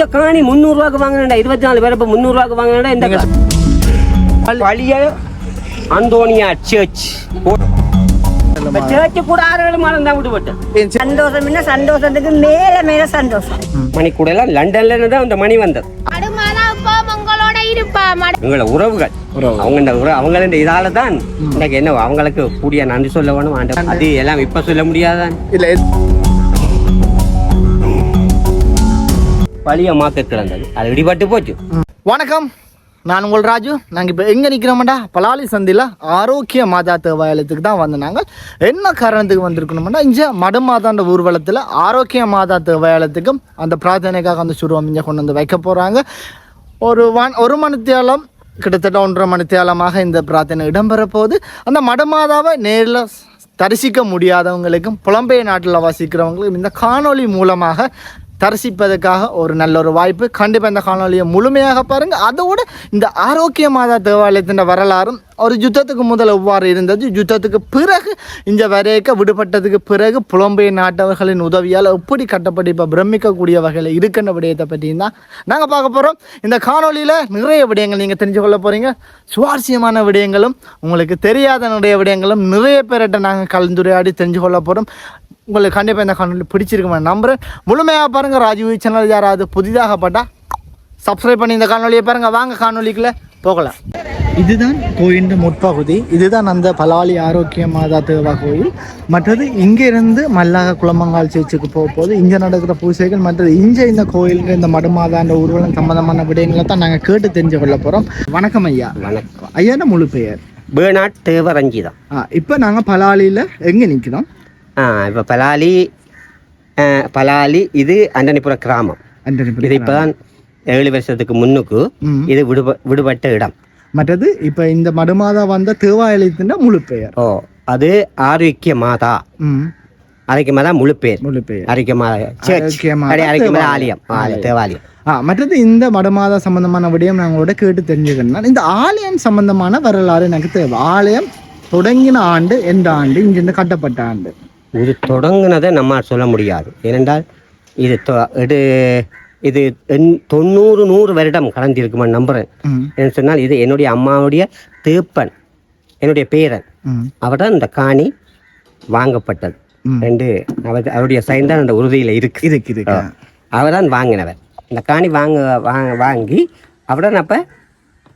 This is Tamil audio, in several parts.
இந்த காணி முந்நூறு ரூபாய்க்கு வாங்கினா இருபத்தி நாலு பேர் இப்ப முந்நூறு ரூபாய்க்கு வாங்கினா இந்த பழைய அந்தோனியா சர்ச் சர்ச் கூட ஆறு ஏழு மாதம் தான் விடுபட்டு சந்தோஷம் என்ன? சந்தோஷத்துக்கு மேல மேல சந்தோஷம். மணி கூட எல்லாம் லண்டன்ல இருந்து தான் அந்த மணி வந்தது. உங்களோட உறவுகள். அவங்க இந்த உறவு அவங்க இந்த இதால தான் இன்னைக்கு என்ன அவங்களுக்கு கூடிய நன்றி சொல்ல வேணும். அது எல்லாம் இப்ப சொல்ல முடியாதான் இல்ல பழிய மாக்க கிடந்தது. அது இடிபட்டு போச்சு. வணக்கம். நான் உங்கள் ராஜு. நாங்கள் இப்போ எங்கே நிற்கிறோம்டா பலாலி சந்தியில் ஆரோக்கிய மாதா தேவாலயத்துக்கு தான் வந்து நாங்கள் என்ன காரணத்துக்கு வந்திருக்கணும்னா இங்கே மடமாதாண்ட ஊர்வலத்தில் ஆரோக்கிய மாதா தேவாலயத்துக்கும் அந்த பிரார்த்தனைக்காக அந்த சுருவம் இங்கே கொண்டு வந்து வைக்க போகிறாங்க ஒரு ஒன் ஒரு மணித்தியாலம் கிட்டத்தட்ட ஒன்றரை மணித்தியாலமாக இந்த பிரார்த்தனை இடம்பெற போது அந்த மடமாதாவை நேரில் தரிசிக்க முடியாதவங்களுக்கும் புலம்பெயர் நாட்டில் வசிக்கிறவங்களுக்கும் இந்த காணொளி மூலமாக தரிசிப்பதற்காக ஒரு நல்ல ஒரு வாய்ப்பு. கண்டிப்பாக இந்த காணொலியை முழுமையாக பாருங்கள் அதோட இந்த ஆரோக்கிய மாதா தேவாலயத்தின் வரலாறும் ஒரு யுத்தத்துக்கு முதல் எவ்வாறு இருந்தது? யுத்தத்துக்கு பிறகு இந்த வரையக்க விடுபட்டதுக்கு பிறகு புலம்பெயர் நாட்டவர்களின் உதவியால் எப்படி கட்டப்பட்டு இப்போ பிரமிக்கக்கூடிய வகையில் இருக்கின்ற விடயத்தை பற்றியும் தான் நாங்கள் பார்க்க போகிறோம் இந்த காணொளியில் நிறைய விடயங்கள் நீங்கள் தெரிஞ்சு கொள்ள போகிறீங்க சுவாரஸ்யமான விடயங்களும் உங்களுக்கு தெரியாத நிறைய விடயங்களும் நிறைய பேர்கிட்ட நாங்கள் கலந்துரையாடி தெரிஞ்சு கொள்ள போகிறோம் உங்களுக்கு கண்டிப்பாக இந்த காணொலி பிடிச்சிருக்குமே நம்புகிறேன் முழுமையாக பாருங்கள் ராஜீவ் சேனல் யாராவது புதிதாக பட்டா சப்ஸ்கிரைப் பண்ணி இந்த காணொலியை பாருங்கள் வாங்க காணொலிக்குள்ளே போகலாம். இதுதான் கோயிலின் முற்பகுதி. இதுதான் அந்த பலாலி ஆரோக்கிய மாதா தேவா கோயில். மற்றது இங்கிருந்து மல்லாக குளமங்கால் சேர்ச்சுக்கு போக போது இங்கே நடக்கிற பூஜைகள் மற்றது இங்கே இந்த கோயிலுக்கு இந்த மடுமாதாண்ட ஊர்வலம் சம்பந்தமான விடயங்களை தான் நாங்கள் கேட்டு தெரிஞ்சு கொள்ள போகிறோம் வணக்கம் ஐயா. வணக்கம். ஐயா முழு பெயர்? பேர்னாட் தேவரஞ்சிதம் ஆ இப்போ நாங்கள் பலாலியில் எங்கே நிற்கிறோம் ஆ இப்போ பலாலி பலாலி இது அண்டனிபுர கிராமம். இது இப்பதான் ஏழு வருஷத்துக்கு முன்னுக்கு. இது விடுப விடுபட்ட இடம். மற்றது இப்போ இந்த மடுமாதா வந்த தேவாலயத்தின் முழு பெயர். ஓ அது ஆரோக்கிய மாதா ம். ஆரோக்கிய மாதா முழு பேர் முழு பெயர். ஆரோக்கிய மாதா. ஆலயம். தேவாலயம் மற்றது இந்த மடமாதா சம்பந்தமான விடயம் நான் உங்களோட கேட்டு தெரிஞ்சுக்கணும் இந்த ஆலயம் சம்பந்தமான வரலாறு எனக்கு தேவை. ஆலயம் தொடங்கின ஆண்டு எந்த ஆண்டு இங்கிருந்து கட்டப்பட்ட ஆண்டு. இது தொடங்குனதை நம்ம சொல்ல முடியாது. ஏனென்றால் இது இது இது தொண்ணூறு நூறு வருடம் கடந்திருக்குமா நம்புறேன். ம். என்று சொன்னால் இது என்னுடைய அம்மாவுடைய தேப்பன் என்னுடைய பேரன். அவர்தான் இந்த காணி வாங்கப்பட்டது. ரெண்டு அவர் அவருடைய சைன் தான் அந்த உறுதியில் இருக்கு. இருக்கு இருக்கு அவர் தான் வாங்கினவர். இந்த காணி வாங்க வாங்க வாங்கி அவர்தான் அப்போ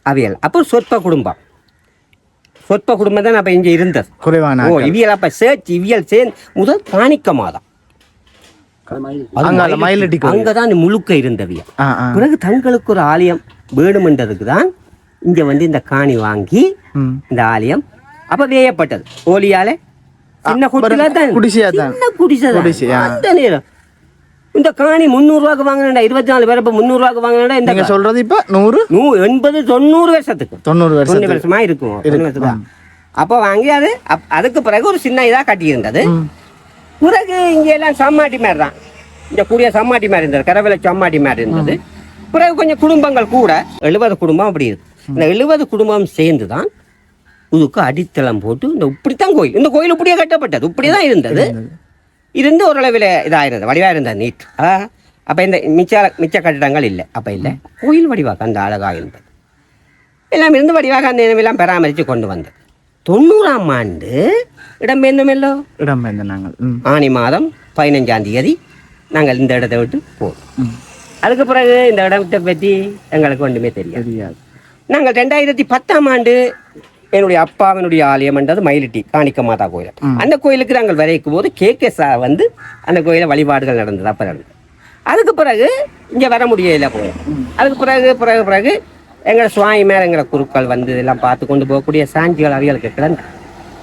அவியல். அப்போ சொற்ப குடும்பம். சொற்ப குடும்பம் தான் அப்போ இங்கே இருந்தது. குறைவான ஓ இவியல் அப்போ சேர்ச் இவியல் சேர்ந்து முதல் காணிக்க மாதம். அங்கதான் முழுக்க ஆ பிறகு தங்களுக்கு ஒரு ஆலயம் வேணுமென்றதுக்கு தான் இங்க வந்து இந்த காணி வாங்கி இந்த ஆலயம் அப்ப வேயப்பட்டது. ஓலியால சின்ன குடிசையா தான். குடிசை. அந்த நேரம். இந்த காணி முந்நூறு ரூபாய்க்கு வாங்கினா இருபத்தி நாலு பேர் இப்ப முந்நூறு ரூபாய்க்கு வாங்கினா இந்த சொல்றது இப்ப நூறு? நூ எண்பது தொண்ணூறு வருஷத்துக்கு. தொண்ணூறு வருஷம் தொண்ணூறு வருஷமா இருக்கும். அப்போ வாங்கி அது அதுக்கு பிறகு ஒரு சின்ன இதா கட்டியிருந்தது. பிறகு இங்க எல்லாம் சம்மாட்டி மாதிரி தான் இந்த கூடிய சம்மாட்டி மாதிரி இருந்தது. கரவில சம்மாட்டி மாதிரி இருந்தது. பிறகு கொஞ்சம் குடும்பங்கள் கூட எழுபது குடும்பம் அப்படி இருக்கு. இந்த எழுபது குடும்பம் சேர்ந்து தான் இதுக்கு அடித்தளம் போட்டு இந்த இப்படித்தான் கோயில். இந்த கோயில் இப்படியே கட்டப்பட்டது. இப்படியே தான் இருந்தது. இருந்து ஓரளவில் இதாக இருந்தது வடிவாக இருந்தது நீட் ஆ. அப்போ இந்த மிச்ச மிச்ச கட்டிடங்கள் இல்லை. அப்போ இல்லை. கோயில் வடிவாக அந்த அழகாக இருந்தது. எல்லாம் இருந்து வடிவாக அந்த இனமெல்லாம் பராமரித்து கொண்டு வந்தது. தொண்ணூறாம் ஆண்டு இடம்பெயர்ந்தோமெல்லோ இடம்பெயர்ந்த நாங்கள். ஆனி மாதம் பதினஞ்சாம் தேதி நாங்கள் இந்த இடத்தை விட்டு போவோம். அதுக்கு பிறகு இந்த இடத்தை பற்றி எங்களுக்கு ஒன்றுமே தெரியாது. நாங்கள் ரெண்டாயிரத்தி பத்தாம் ஆண்டு என்னுடைய அப்பாவினுடைய ஆலயம் என்றது மயிலிட்டி காணிக்க மாதா கோயில். அந்த கோயிலுக்கு நாங்கள் விரைக்கும் போது கேகேசா வந்து அந்த கோயில வழிபாடுகள் நடந்தது அப்போ நடந்தது. அதுக்கு பிறகு இங்கே வர முடியல போய் அதுக்கு பிறகு பிறகு பிறகு எங்களை சுவாமி மேலே எங்களை குருக்கள் வந்து இதெல்லாம் பார்த்து கொண்டு போகக்கூடிய சாஞ்சிகள் அவிகளுக்கு கிடந்து.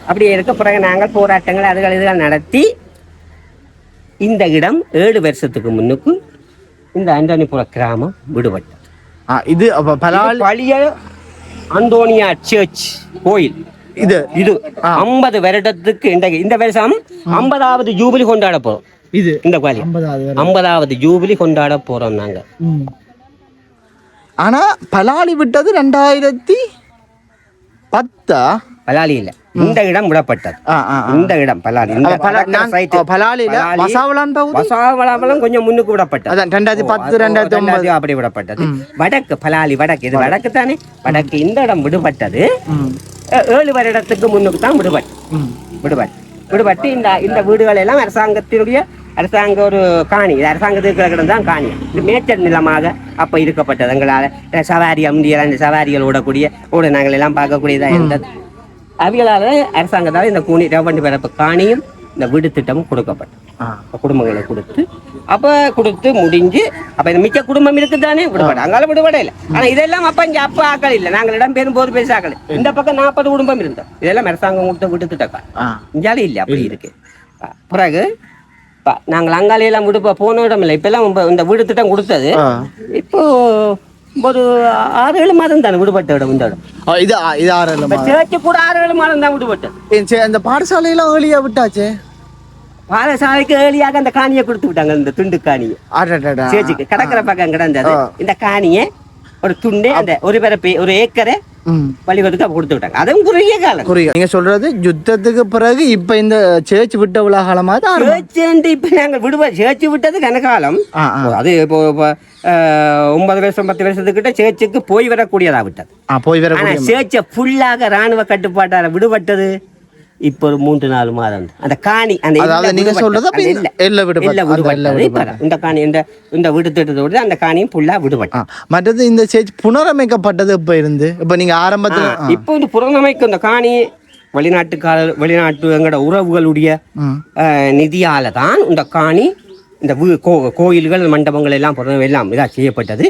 அப்படியே இருக்க பிறகு நாங்கள் போராட்டங்கள் அதுகள் இதுகள் நடத்தி இந்த இடம் ஏழு வருஷத்துக்கு முன்னுக்கு இந்த அண்டனிபுர கிராமம் விடுபட்டது. இது பழைய அந்தோனியா சர்ச் கோயில். இது. இது ஐம்பது வருடத்துக்கு இன்றைக்கு இந்த வருஷம் ஐம்பதாவது ஜூபிலி கொண்டாட போறோம். இது. இந்த கோயில். ஐம்பதாவது ஜூபிலி கொண்டாட போறோம் நாங்க. ம். ஆனா பலாலி விட்டது ரெண்டாயிரத்தி பத்தா? பலாலி இல்ல இந்த இடம் விடப்பட்டது. இந்த இடம் பலாலி. பலாலியில வசாவளாவலம் கொஞ்சம் முன்னுக்கு விடப்பட்டது. அதான் ரெண்டாயிரத்தி பத்து ரெண்டாயிரத்தி ஒன்பது. அப்படி விடப்பட்டது. வடக்கு பலாலி வடக்கு. இது வடக்கு. தானே வடக்கு இந்த இடம் விடுபட்டது. ஏழு வருடத்துக்கு முன்னுக்கு தான் விடுபட்டு விடுபட்டு விடுபட்டு இந்த இந்த வீடுகள் எல்லாம் அரசாங்கத்தினுடைய அரசாங்க ஒரு காணி இது அரசாங்கத்துக்கு இருக்கிற தான் காணி. இது மேய்ச்சல் நிலமாக அப்ப இருக்கப்பட்டது. எங்களால் சவாரி அம்பியெல்லாம் இந்த சவாரிகள் ஓடக்கூடிய ஓட நாங்கள் எல்லாம் பார்க்கக்கூடியதாக இருந்தது. அவைகளால் அரசாங்கத்தால் இந்த கூணி ரெவன்யூ பிறப்பு காணியும் இந்த வீடு திட்டமும் கொடுக்கப்பட்டது. குடும்பங்களை கொடுத்து அப்ப கொடுத்து முடிஞ்சு அப்ப இந்த மிச்ச குடும்பம் இருக்குதானே? விடுபட. அங்கால விடுபட இல்லை. ஆனா இதெல்லாம் அப்ப இங்க அப்ப ஆக்கள் இல்லை. நாங்கள் இடம் பெரும் போது பேச ஆக்கள் இந்த பக்கம் நாற்பது குடும்பம் இருந்தோம் இதெல்லாம் அரசாங்கம் கொடுத்த வீட்டு திட்டக்கா ஆ. இங்காலே இல்லை அப்படி இருக்கு. பிறகு நாங்கள் அங்காலையெல்லாம் விடுப்ப போன இடம் இல்லை இப்பெல்லாம் இந்த வீடு திட்டம் கொடுத்தது. இப்போ ஒரு ஆறு ஏழு மாதம் தானே விடுபட்ட இடம் இந்த இடம். இது இது ஆறு இப்ப இல்லைம்மா சேர்ச்சி கூட ஆறு ஏழு மாதம் தான் சரி, அந்த பாடசாலையெல்லாம் ஏர்லியா விட்டாச்சே? பாலசாலைக்கு ஏழியாக அந்த காணியை கொடுத்து விட்டாங்க இந்த துண்டு காணியை. சேச்சிக்கு கடற்கரை பக்கம் கிடந்தது. இந்த காணியை ஒரு துண்டு அந்த ஒரு பரப்பி ஒரு ஏக்கரை வழிவதுக்கு அப்ப கொடுத்து விட்டாங்க. அதுவும் குறுகிய காலம். புரியுது நீங்க சொல்றது யுத்தத்துக்கு பிறகு இப்ப இந்த சேர்ச் விட்ட உலகாலமா தான் ஆரம்பம். சேர்ச்சி இப்ப நாங்க விடுவ சேர்ச்சி விட்டது கனகாலம். அது இப்போ ஒன்பது வருஷம் பத்து வருஷத்துக்கிட்ட சேர்ச்சுக்கு போய் வரக்கூடியதா விட்டது. போய் வர சேர்ச்சை ஃபுல்லாக ராணுவ கட்டுப்பாட்டால விடுபட்டது. இப்போ ஒரு மூன்று நாலு மாதம். அந்த காணி அந்த நீங்க. சொல்றது எல்லை. இந்த காணி இந்த இந்த வீட்டு திட்டத்தோடு அந்த காணியும் ஃபுல்லா விடுபட்டது ஆ, மற்றது இந்த சேர்ச் புனரமைக்கப்பட்டது இப்ப இருந்து இப்ப நீங்க ஆரம்பத்துல. இப்போ வந்து புறநமைக்கு இந்த காணி வெளிநாட்டுக்கார வெளிநாட்டு எங்களோட உறவுகளுடைய நிதியால தான் இந்த காணி இந்த கோயில்கள் மண்டபங்கள் எல்லாம் எல்லாம் இதாக செய்யப்பட்டது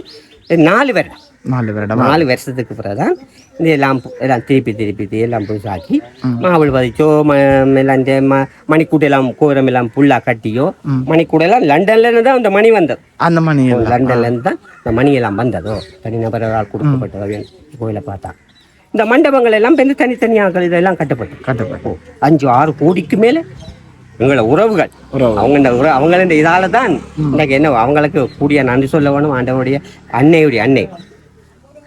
நாலு வருடம் நாலு வருடம்? நாலு வருஷத்துக்கு பிறகுதான் இந்த எல்லாம் திருப்பி திருப்பி எல்லாம் புதுசாக்கி மாவள் பதிச்சோ ம எல்லாம் இந்த ம மணிக்கூட எல்லாம் கோரம் எல்லாம் புல்லா கட்டியோ மணிக்கூட எல்லாம் லண்டன்ல இருந்து தான் இந்த மணி வந்தது. அந்த மணி. லண்டன்ல இருந்து தான் இந்த மணி எல்லாம் வந்ததோ தனிநபரால் கொடுக்கப்பட்டதோ கோயிலை பார்த்தா. இந்த மண்டபங்கள் எல்லாம் வந்து தனித்தனியாக இதெல்லாம் கட்டப்பட்டு. கட்டப்பட்டு. அஞ்சு ஆறு கோடிக்கு மேல எங்களை உறவுகள். அவங்க இந்த உற அவங்க இந்த இதால தான் இன்னைக்கு என்ன அவங்களுக்கு கூடிய நன்றி சொல்ல வேணும் ஆண்டவனுடைய அன்னையுடைய அன்னை.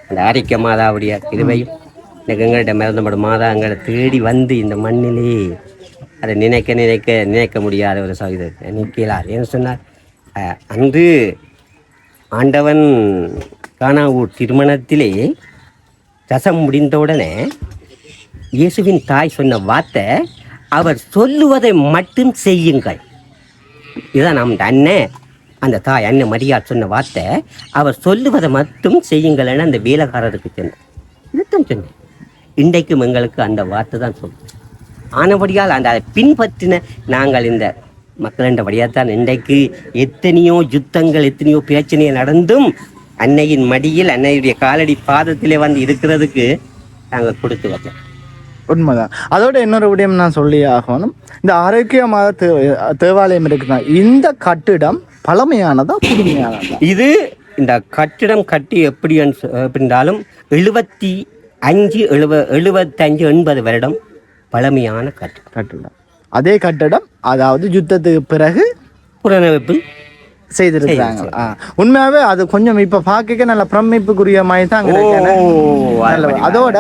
அந்த ஆரிக்க மாதாவுடைய திருவையும் இன்னைக்கு எங்கள்கிட்ட மாதா எங்களை தேடி வந்து இந்த மண்ணிலே அதை நினைக்க நினைக்க நினைக்க முடியாத ஒரு சகித நிற்கிறார் ஏன்னு சொன்னார் அன்று ஆண்டவன் காணாவூர் திருமணத்திலே ரசம் முடிந்தவுடனே இயேசுவின் தாய் சொன்ன வார்த்தை அவர் சொல்லுவதை மட்டும் செய்யுங்கள். இதுதான் நம் அண்ணன் அந்த தாய் அண்ணன் மரியாள் சொன்ன வார்த்தை அவர் சொல்லுவதை மட்டும் செய்யுங்கள்னு அந்த வேலைக்காரருக்கு சொன்னேன் இதுதான் சொன்னேன். இன்றைக்கும் எங்களுக்கு அந்த வார்த்தை தான் சொல்லும் ஆனபடியால் அந்த அதை பின்பற்றின நாங்கள் இந்த மக்களின் தான் இன்றைக்கு எத்தனையோ யுத்தங்கள் எத்தனையோ பிரச்சனை நடந்தும் அன்னையின் மடியில் அன்னையுடைய காலடி பாதத்திலே வந்து இருக்கிறதுக்கு நாங்கள் கொடுத்து வச்சோம் உண்மைதான். அதோட இன்னொரு விடயம் நான் சொல்லி ஆகணும். இந்த ஆரோக்கியமாக தே- தேவாலயம் இருக்குதா இந்த கட்டிடம் பழமையானதா புதுமையானதா? இது இந்த கட்டிடம் கட்டி எப்படி என்றாலும் எழுபத்தி அஞ்சு எழுப எழுபத்தஞ்சு எண்பது வருடம் பழமையான கட்டிடம். கட்டிடம். அதே கட்டிடம் அதாவது யுத்தத்துக்கு பிறகு புனரமைப்பு செய்திருக்கிறாங்க. உண்மையாவே அது கொஞ்சம் இப்ப பார்க்க நல்ல பிரமிப்புக்குரிய மாதிரி தான் அதோட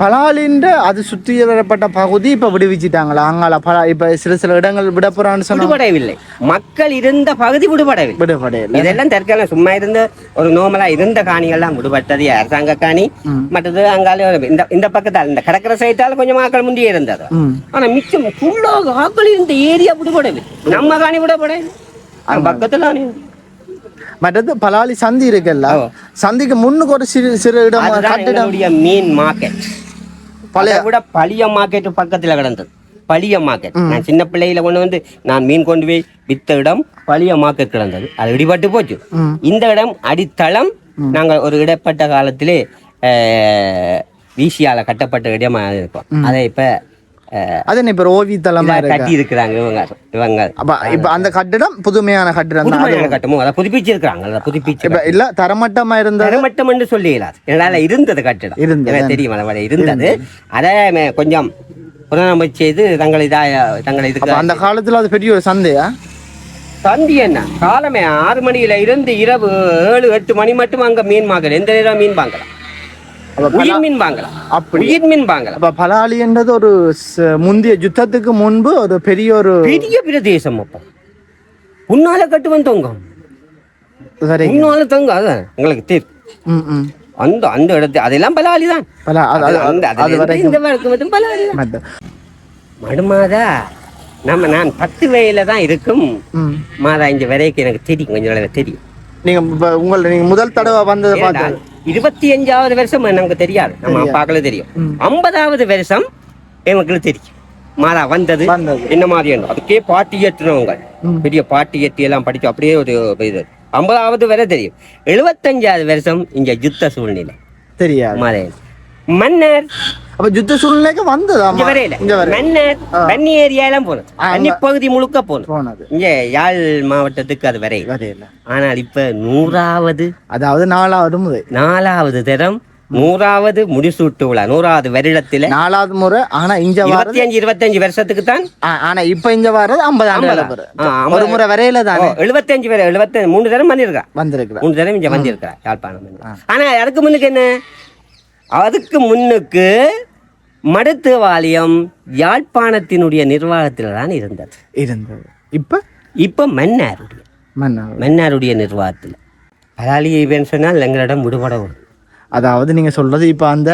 பலாலின்ற அது சுற்றி வரப்பட்ட பகுதி இப்ப விடுவிச்சிட்டாங்களா? அங்கால பலா இப்ப சில சில இடங்கள் விடப்புறான்னு சொன்னா விடுபடவில்லை. மக்கள் இருந்த பகுதி விடுபடவில்லை. விடுபடையில இதெல்லாம் தற்காலம் சும்மா இருந்த ஒரு நோமலா இருந்த காணிகள்லாம் விடுபட்டது அரசாங்க காணி மற்றது அங்கால இந்த இந்த பக்கத்தால் இந்த கடற்கரை சைட்டால கொஞ்சம் ஆக்கள் முந்தியே இருந்தது. ஆனா மிச்சம் ஃபுல்லாக ஆக்கள் இருந்த ஏரியா விடுபடவில்லை. நம்ம காணி விடுபடவில்லை அது பக்கத்துல மற்றது பலாலி சந்தி இருக்குல்ல சந்திக்கு முன்னுக்கு ஒரு சிறு சிறு இடம் கட்டிடம் மீன் மார்க்கெட் பழைய விட பழைய மார்க்கெட் பக்கத்துல கிடந்தது. பழைய மார்க்கெட் நான் சின்ன பிள்ளையில கொண்டு வந்து நான் மீன் கொண்டு போய் வித்த இடம் பழைய மார்க்கெட் கிடந்தது. அது இடிபட்டு போச்சு. இந்த இடம் அடித்தளம் நாங்கள் ஒரு இடைப்பட்ட காலத்திலே வீசியால கட்டப்பட்ட இடமா இருக்கும். அதை இப்ப அது இப்ப ஓவி தளமா கட்டி இருக்கிறாங்க இவங்க இவங்க. அப்ப இப்ப அந்த கட்டிடம் புதுமையான கட்டிடம் தான். புதுமையான கட்டமும் அதை புதுப்பிச்சு இருக்கிறாங்க அதை புதுப்பிச்சு இப்ப இல்ல தரமட்டமா இருந்தது? தரமட்டம் என்று சொல்லி இயலாது என்னால இருந்தது கட்டிடம். இருந்தது. தெரியும் அதை இருந்தது. அதை கொஞ்சம் புனரமைப்பு செய்து தங்கள் இதா தங்கள் இதுக்கு அந்த காலத்துல அது பெரிய ஒரு சந்தையா? சந்தி என்ன? காலமே ஆறு மணியில இருந்து இரவு ஏழு எட்டு மணி மட்டும் அங்க மீன் வாங்கலாம் எந்த நேரம் மீன் வாங்கலாம்? உயிர் மீன் வாங்கலாம். அப்படி உயிர் மீன் வாங்கலாம். அப்ப பலாலின்றது ஒரு முந்தைய யுத்தத்துக்கு முன்பு ஒரு பெரிய ஒரு பெரிய பிரதேசம் அப்போ. உன்னால கட்டுவன் தொங்கும். உன்னால தொங்கும் அதான் உங்களுக்கு தெரியும் அந்த அந்த இடத்து அதெல்லாம் பலாலி தான். மடுமாதா நம்ம நான் பத்து வயதுல தான் இருக்கும். மாதா இங்க வரைக்கும் எனக்கு தெரியும் கொஞ்சம் நாளாவே தெரியும். நீங்க உங்கள நீங்க முதல் தடவை வந்ததை ஏண்டா, பார்த்து இருபத்தி அஞ்சாவது வருஷம் நமக்கு தெரியாது. நம்ம. அப்பாக்களும் தெரியும். ஐம்பதாவது வருஷம் எங்களுக்கு தெரியும். மாதா வந்தது. என்ன மாதிரி அதுக்கே பாட்டி ஏற்றுனவங்க. பெரிய பாட்டி ஏற்றி எல்லாம் படிச்சு அப்படியே ஒரு இது. ஐம்பதாவது வரை தெரியும். எழுபத்தஞ்சாவது வருஷம் இங்க யுத்த சூழ்நிலை. தெரியாது. மன்னர் அப்ப யுத்த சூழ்நிலைக்கு வந்ததா இங்க வரையில. ஆ. கன்னி ஏரியாலாம் போனோம் ஆ, கன்னி பகுதி முழுக்க போனது. இங்க யாழ் மாவட்டத்துக்கு அது வரை வரையில. ஆனால் இப்ப நூறாவது அதாவது நாலாவது முறை. நாலாவது தரம் நூறாவது முடிசூட்டு விழா நூறாவது வருடத்துல. நாலாவது முறை ஆனா இங்க வர இருபத்தி அஞ்சு இருபத்தஞ்சு வருஷத்துக்கு தான்? ஆனா இப்ப இங்க வர்றது ஐம்பது? ஐம்பதா? ஒரு முறை வரையில தானே? எழுபத்தஞ்சு வரை எழுபத்தி மூணு தரம் பண்ணிருக்கா வந்திருக்கிறேன் மூணு தரம் இங்க வந்திருக்கா யாழ்ப்பாணம். ஆனா அதுக்கு முன்னுக்கு என்ன? அதுக்கு முன்னுக்கு மடுத்துவாலயம் யாழ்ப்பாணத்தினுடைய நிர்வாகத்தில் தான் இருந்தது. இருந்தது. இப்ப? இப்ப மன்னாருடைய. மன்னர். மன்னாருடைய நிர்வாகத்தில். பலாலி சொன்னால் எங்களிடம் விடுபட வரும் அதாவது நீங்க சொல்றது இப்ப அந்த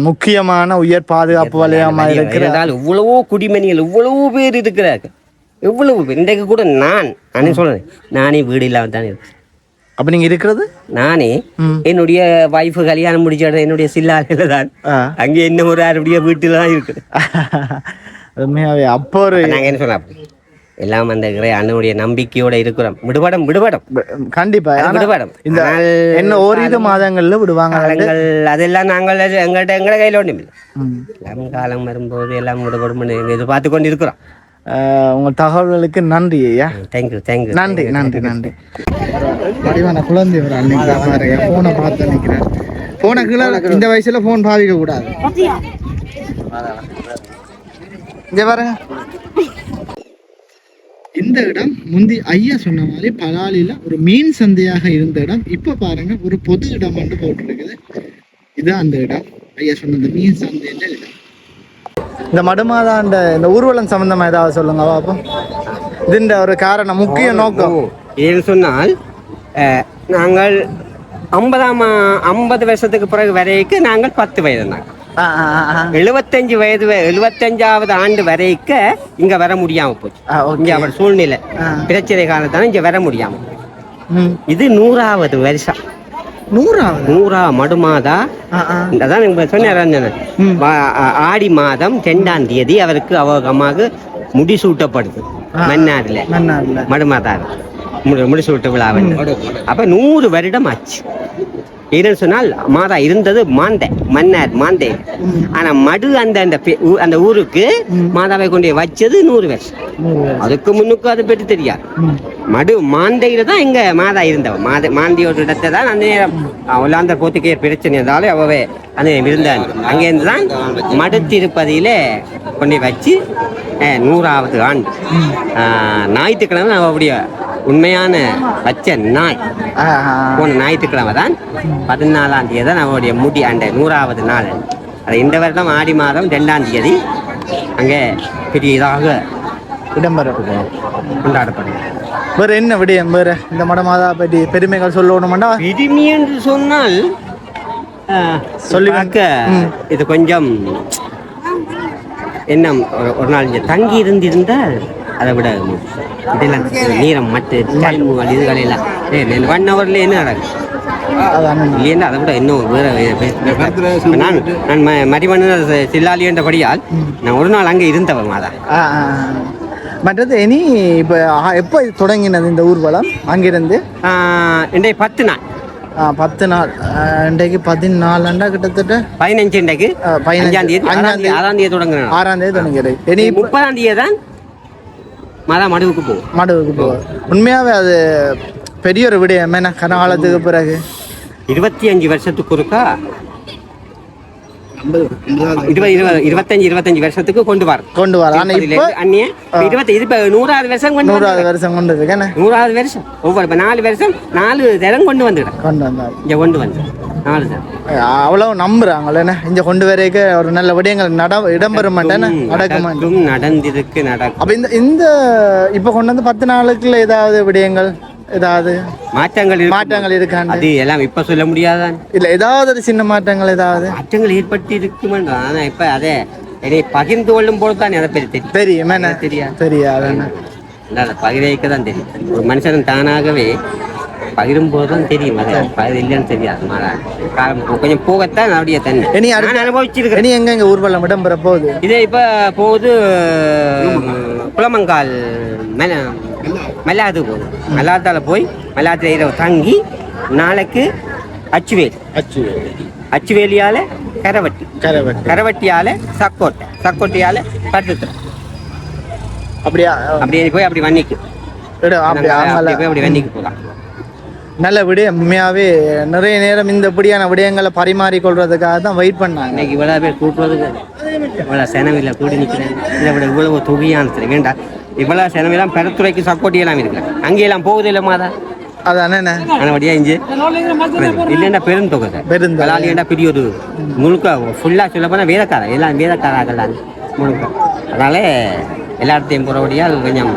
முக்கியமான உயர் பாதுகாப்பு வலயமா இருக்கிற இருந்தால் இவ்வளவோ குடிமணிகள் இவ்வளவோ பேர் இருக்கிறார்கள். எவ்வளவு பேர் இன்றைக்கு கூட நான் நானே சொல்றேன். நானே வீடு இல்லாம தான் இருக்கேன். அப்ப நீங்க இருக்கிறது? நானே. என்னுடைய வைஃப் கல்யாணம் முடிச்ச என்னுடைய சில்லாலையில தான். அங்கே என்ன ஒரு யாருடைய வீட்டில் தான் இருக்குது உண்மையாவே அப்போ ஒரு அப்ப நாங்க என்ன சொன்னோம் எல்லாம் அந்த அண்ணனுடைய நம்பிக்கையோட இருக்கிறோம். விடுபடம் விடுபடம். கண்டிப்பா. விடுபடம். இந்த என்ன ஓரிரு மாதங்கள்ல விடுவாங்க அதெல்லாம் நாங்கள் எங்கள்கிட்ட எங்களை கையில் ஒன்றும் இல்லை காலம் வரும்போது எல்லாம் விடுபடும் எதிர்பார்த்து கொண்டு இருக்கிறோம் ஆஹ், உங்க தகவல்களுக்கு நன்றி ஐயா. தேங்க்யூ தேங்க்யூ நன்றி நன்றி நன்றி. வடிவான குழந்தை ஒரு அன்னைக்கு பாருங்க. போனை பார்த்து நிற்கிறேன் போனை கீழே இந்த வயசுல போன் பாவிக்க கூடாது. இங்க பாருங்க. இந்த இடம் முந்தி ஐயா சொன்ன மாதிரி பலாலில ஒரு மீன் சந்தையாக இருந்த இடம். இப்ப பாருங்க ஒரு பொது இடம் வந்து போட்டிருக்குது. இதுதான் அந்த இடம். ஐயா சொன்ன இந்த மீன் சந்தை இடம். இந்த மடுமாதாண்ட இந்த ஊர்வலம் சம்பந்தமா ஏதாவது சொல்லுங்க பாப்போம் இதுன்ற ஒரு காரணம் முக்கிய நோக்கம் ஏன்னு சொன்னால் நாங்கள் ஐம்பதாம் ஐம்பது வருஷத்துக்கு பிறகு வரைக்கும் நாங்கள் பத்து வயது நாங்கள். எழுபத்தஞ்சு வயது எழுபத்தஞ்சாவது ஆண்டு வரைக்கும் இங்க வர முடியாம போச்சு. இங்க அவர் சூழ்நிலை. பிரச்சனை காரணத்தால இங்க வர முடியாம. இது நூறாவது வருஷம் நூறா மடுமாதா ஆ, ஆ. அதான் சொன்னேன். ஆடி மாதம் ரெண்டாம் தேதி அவருக்கு அவங்க அம்மாவுக்கு முடிசூட்டப்படுது. மன்னார்ல மன்னார்ல மடுமாதா முடி- முடிசூட்டு விழா வந்து அப்ப நூறு வருடம் ஆச்சு என்னன்னு சொன்னால் மாதா இருந்தது மாந்தை மன்னர் மாந்தை. ஆனா மடு அந்த அந்த அந்த ஊருக்கு மாதாவை கொண்டு வச்சது நூறு வருஷம். அதுக்கு முன்னுக்கு அதை பற்றி தெரியாது. மடு மாந்தையில தான் இங்க மாதா இருந்தவ. மாத மாந்தியோட இடத்தை தான் அந்த நேரம் உள்ளாந்த போத்துக்கே பிரச்சனை இருந்தாலும் அவவே அந்த இருந்தான். அங்கேருந்து தான் மடு திருப்பதியில கொண்டு வச்சு நூறாவது ஆண்டு. ஞாயிற்றுக்கிழமை அவருடைய உண்மையான வச்ச நாய். போன ஞாயிற்றுக்கிழமை தான் பதினாலாம் தேதி தான் அவருடைய முடி அந்த நூறாவது நாள். அது இந்த வருடம் ஆடி மாதம் ரெண்டாம் தேதி அங்கே பெரியதாக இடம்பெறும் கொண்டாடப்படும் வேற என்ன விடயம்? வேற இந்த மடமாதா பற்றி பெருமைகள் சொல்லணும்னா பிரிமி என்று சொன்னால் சொல்லி ம். இது கொஞ்சம் என்ன ஒரு- நாள் தங்கி இருந்திருந்தால் அதை விட இதெல்லாம் நீரம் கல்முகள் இதுகள் எல்லாம் ஒன் ஹவர்ல என்ன நடக்கும்? இல்லையா அதை விட இன்னும் வேற நான் நான் ம- மரிமன்னர் சில்லாலி என்றபடியால் நான் ஒரு நாள் அங்கே இருந்தவன் மாதா. மற்றது இனி இப்போ எப்போ இது தொடங்கினது இந்த ஊர்வலம்? அங்கிருந்து? இன்றைய பத்து நாள். பத்து நாள். இன்றைக்கு பதினாலண்டா கிட்டத்தட்ட? பதினஞ்சு இன்றைக்கு. ஆ, பதினஞ்சு. அஞ்சாம் தேதி ஆறாம் தேதி. தொடங்குறேன் ஆறாம் தேதி தொடங்கிறது இனி முப்பதாம் தேதி தான் மாதா மடுவுக்கு போகும் மடுவுக்கு போகுது உண்மையாவே அது பெரிய ஒரு விடயம். என்ன? கனகாலத்துக்கு பிறகு. இருபத்தி அஞ்சு வருஷத்துக்கு ஒருக்கா இருபது இருபது இருபத்தஞ்சு இருபத்தஞ்சு வருஷத்துக்கு கொண்டு வர. கொண்டு வர. ஆனா இப்போ அந்நிய இருபத்தி இது இப்ப நூறாவது வருஷம் கொண்டு நூறாவது வருஷம் கொண்டு நூறாவது வருஷம். ஒவ்வொரு இப்ப நாலு வருஷம் நாலு தரம் கொண்டு வந்துடும் கொண்டு வந்தார். இங்க கொண்டு வந்து நாலு தரம். அவ்வளவு நம்புறாங்களே இங்க கொண்டு வரைக்க ஒரு நல்ல விடயங்கள் நட இடம்பெற மாட்டேன்னு நடக்க மாட்டேன் நடக்கும் நடந்திருக்கு நடக்கும். அப்ப இந்த இந்த இப்ப கொண்டு வந்து பத்து நாளுக்குள்ள ஏதாவது விடயங்கள்? ஏதாவது மாற்றங்கள். மாற்றங்கள் இருக்காண்டு. அது எல்லாம் இப்ப சொல்ல முடியாதான். இல்ல ஏதாவது ஒரு சின்ன மாற்றங்கள் ஏதாவது? மாற்றங்கள் ஏற்பட்டு இருக்குமென்றா ஆனா இப்ப அதே என்னை பகிர்ந்து கொள்ளும் போது தான் பற்றி தெரியும். தெரியும். என்ன? தெரியாது. தெரியாது. அதை பகிர்க்க தான் தெரியும். ஒரு மனுஷன் தானாகவே பகிரும் போது தான் தெரியும். அது பகிர் இல்லைன்னு தெரியாது. காலம் கொஞ்சம் போகத்தான் அப்படியே தண்ணி. இனி அனுபவிச்சிருக்கிறேன். இனி எங்க எங்க ஊர்வலம் இடம்பெற போகுது? இது இப்ப போகுது குளமங்கால் மெல மெல்லாது போகுது. மெல்லாத்தால போய் மெல்லாத்துல இரவு தங்கி நாளைக்கு அச்சுவேல். அச்சு அச்சுவேலியால கரவட்டி. கரவட்டு. கரவட்டியால சக்கோட்டை. சக்கோட்டையால பட்டுத்து அப்படியா? அப்படியே போய் அப்படி வன்னிக்கு போய் அப்படி வன்னிக்கு போகலாம் நல்ல விடயம் உண்மையாவே. நிறைய நேரம் இந்த இப்படியான விடயங்களை பரிமாறிக்கொள்றதுக்காக தான் வெயிட் பண்ணாங்க. இன்னைக்கு இவ்வளவு பேர் கூட்டுறதுக்கு இவ்வளவு செனவில்லை கூடி நிற்கிறேன் இதை விட இவ்வளவு தொகையான வேண்டாம் இவ்வளவு செனவெல்லாம் பெருத்துறைக்கு சப்போர்ட்டியெல்லாம் இருக்கிறேன் அங்கெல்லாம் போகுது இல்லை மாதா? இல்லைன்னா பெருந்தொகை சார். பெருந்தொகை. பெரிய ஒரு முழுக்க ஃபுல்லாக சொல்ல போனால் வேதக்காரன். எல்லாம் முழுக்க. அதனால எல்லா இடத்தையும் போகிறபடியா கொஞ்சம்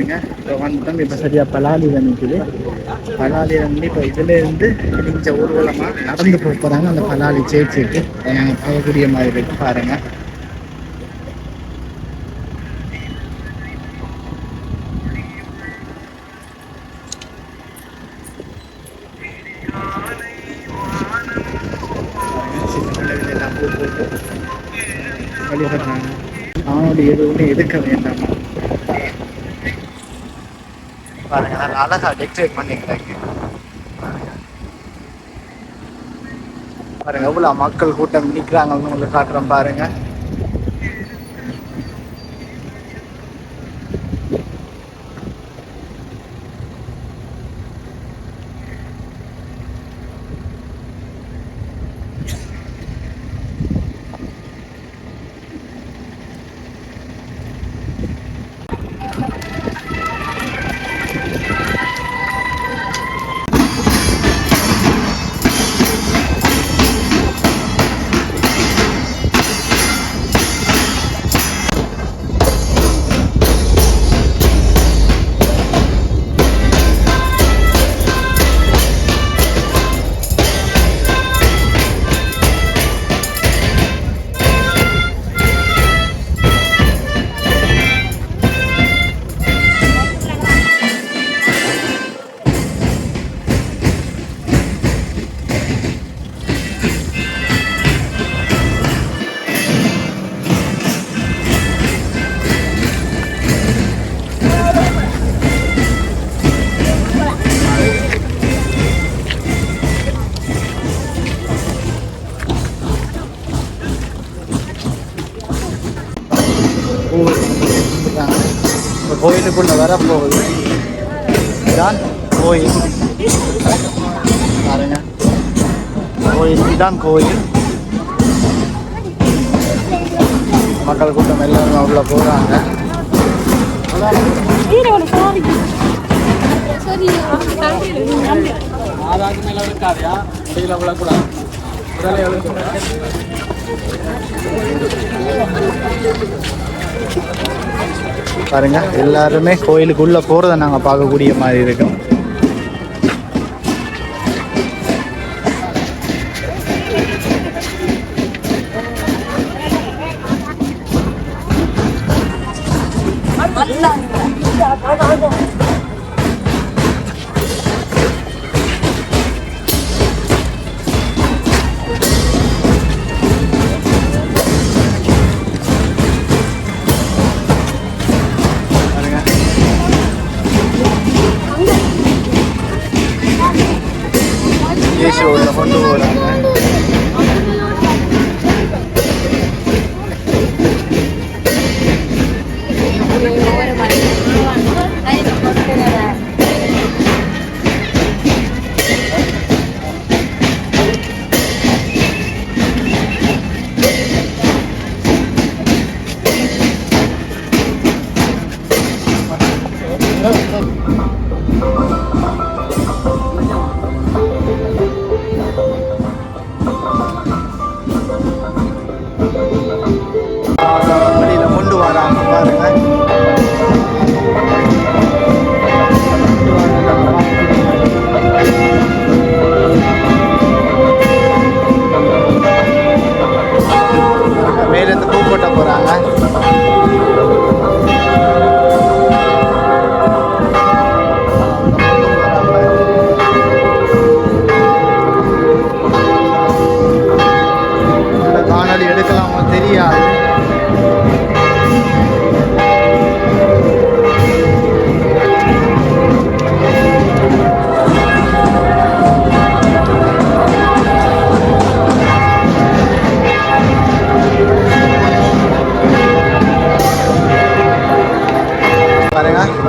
பாருங்க. இப்போ வந்துட்டோம் இப்போ சரியா பலாலியில் நிற்குது பலாலியில் வந்து இப்போ இதுல இருந்து கொஞ்சம் ஊர்வலமாக நடந்து போக போகிறாங்க அந்த பலாலி சேர்ச்சிக்கு நாங்கள் பார்க்கக்கூடிய மாதிரி இருக்கு பாருங்க. அழகா டெக்கரேட் பண்ணிக்கிறாங்க. பாருங்க எவ்வளவு மக்கள் கூட்டம் நிக்கிறாங்கன்னு உங்களுக்கு காட்டுறேன் பாருங்க. இப்போ கோயிலுக்குள்ள வர போகுது. இதான் கோயில். பாருங்க. கோயில் இதான் கோயில். மக்கள் கூட்டம் எல்லாரும் அவ்வளோ போகிறாங்க பாருங்க எல்லாருமே கோயிலுக்குள்ள போறதை நாங்க பார்க்கக்கூடிய மாதிரி இருக்கும் போலீஸ்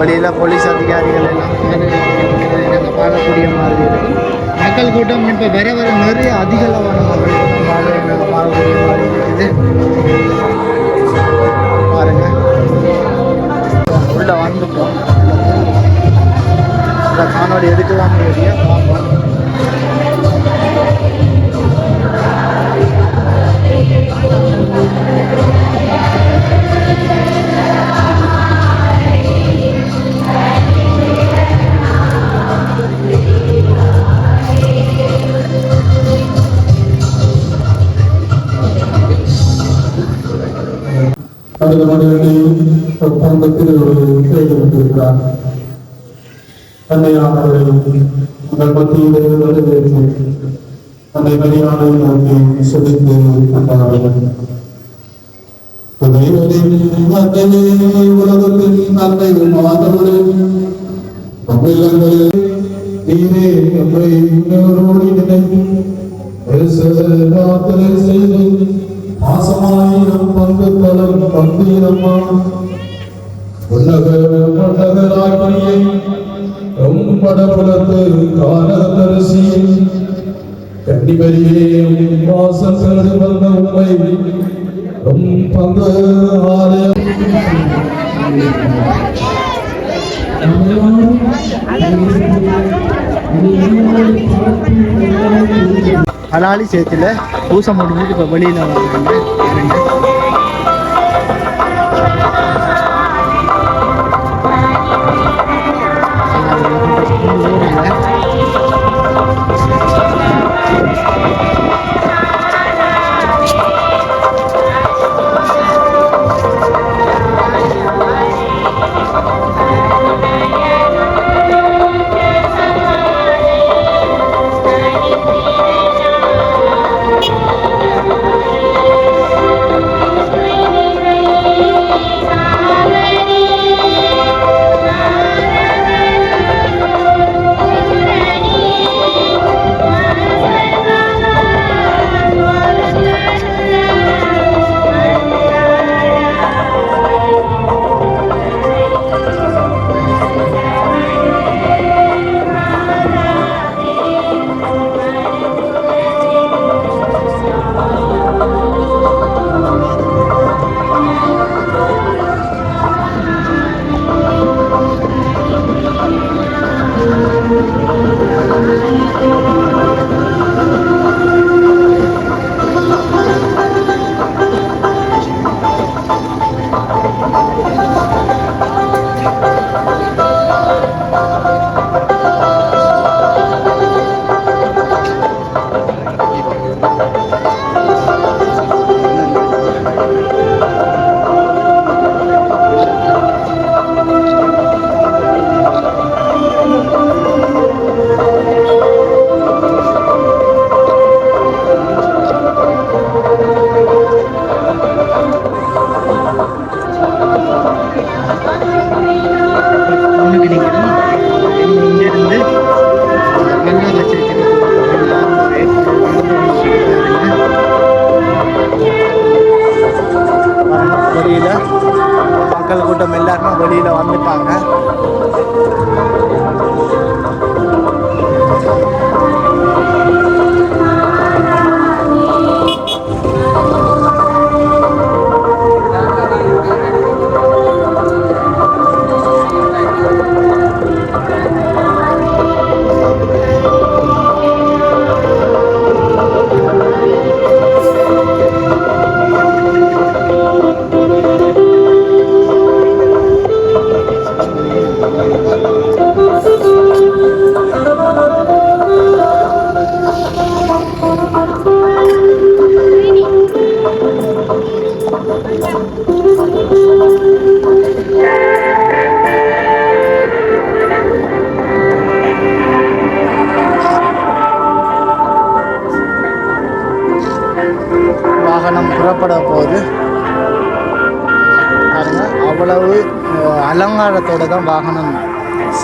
வெளியில் போலீஸ் அதிகாரிகள் எல்லாம் நாங்கள் பார்க்கக்கூடிய மாதிரி இருக்கும். மக்கள் கூட்டம் இப்போ வர வர நிறைய அதிக அளவான மக்கள் கூட்டம் நாங்கள் பார்க்கக்கூடிய மாதிரி இருக்குது. பாருங்க. உள்ள வந்துட்டோம். இந்த காணொலி எடுக்கலாம் வெளியே பார்ப்போம். அடுத்த ஒப்பந்தத்தில் ஒரு செய்திருக்கிறார் தன்னையானவரையும் உங்கள் மத்தியிலே நிறைவேற்றி தன்னை பணியாளை நோக்கி செலுத்தி கொண்டார்கள் உலகத்தின் நன்மைகள் மாதவரே நீரே நம்மை உன்னவரோடு நினைத்து செய்து பாசமாயிரம் பங்கு பலன் பந்தீரம்மா உன்னக மண்டகராகியை படபுலத்து காலதரிசியை கண்டிபரியே வாசம் சென்று வந்த உண்மை உம் பங்கு ஆலயம். ஹலாலி சேத்துல பூசை முடிஞ்சிட்டு இப்போ வெளியில் வர்றாங்க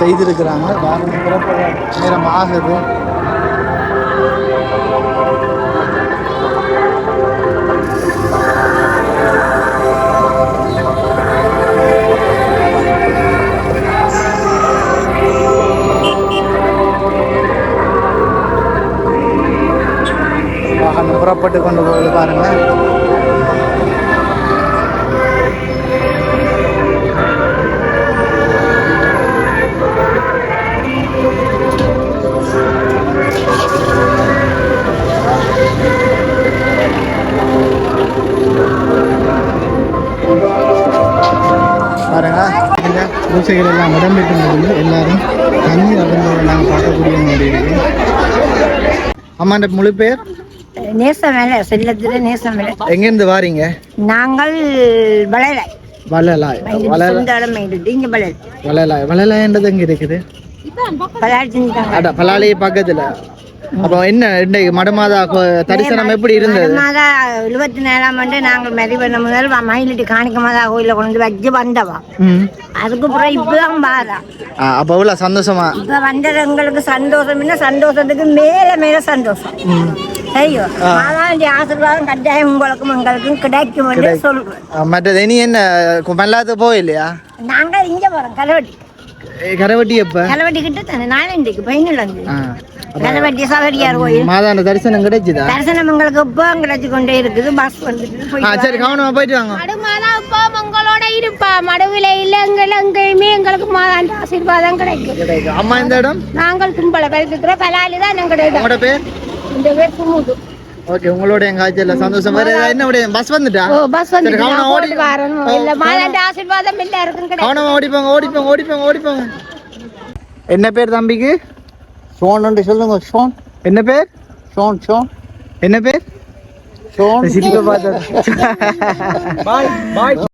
செய்திருக்கிறாங்க. வாகனம் புறப்பட நேரம் ஆகுது. வாகனம் புறப்பட்டு கொண்டு போகுது பாருங்கள் பூசைகள் எல்லாம் இடம்பெற்று நடந்து எல்லாரும் தண்ணீர் அடர்ந்ததை நாங்கள் பார்க்கக்கூடிய மாதிரி இருக்கு. அம்மாண்ட முழு பேர் நேசமேல செல்லத்துல நேசமேல. எங்கேருந்து வாரீங்க? நாங்கள் வளையலை வளலாய் வளல சொந்த இடம் எடுத்து இங்க வளையல் வளலாய் வளலாயன்றது எங்க இருக்குது? பலாலி பக்கத்துல. அப்போ என்ன இன்னைக்கு மடமாதா தரிசனம் எப்படி இருந்தது? மாதா எழுபத்தி நாலாம் ஆண்டு நாங்கள் மெரிவண்ண முதல் மயிலிட்டு காணிக்க மாதா கோயில கொண்டு வச்சு வந்தவா. ம். அதுக்கு அப்புறம் இப்பதான் ஆ, அப்போ இவ்வளோ சந்தோஷமா? இப்ப வந்தது எங்களுக்கு சந்தோஷம் என்ன சந்தோஷத்துக்கு மேல மேல சந்தோஷம். ஐயோ மாதாவுடைய ஆசீர்வாதம் கட்டாயம் உங்களுக்கும் எங்களுக்கும் கிடைக்கும் என்று சொல்றேன் ஆ, மற்றது இனி என்ன மல்லாத்து போயில்லையா நாங்க இங்க போறோம் கலவட்டி ஏ, கரவட்டி எப்ப? கலவட்டி கிட்ட தானே பதினேழு மாதாண்ட தரிசனம் கிடைச்சுதா? தரிசனம் எங்களுக்கு இப்போ கிடைச்சு கொண்டே இருக்குது? பஸ் வந்துட்டு சரி கவனமா போயிட்டு வாங்க. இப்போ உங்களோட இருப்பா. மடுவில் இல்லை எங்கள் எங்கேயுமே எங்களுக்கு மாதாண்ட ஆசீர்வாதம் கிடைக்கும். அம்மா இந்த இடம்? நாங்கள் கும்பல கருத்துக்கிற பலாலி தான் எங்களுடைய இடம். உங்களோட பேர்? இந்த பேர் குமுது. ஓகே உங்களோட எங்க சந்தோஷம். வேற என்ன விட? பஸ் வந்துட்டா? ஓ பஸ் வந்து கவனம் ஓடி வரணும். இல்ல மாதாண்ட ஆசீர்வாதம் இல்லை இருக்கும் என்ன பேர் தம்பிக்கு? ஷோன் சொல்லுங்க ஷோன். என்ன பேர்? Shaun Shaun. என்ன பேர்? ஷோன். சிரிப்பை பார்த்தா.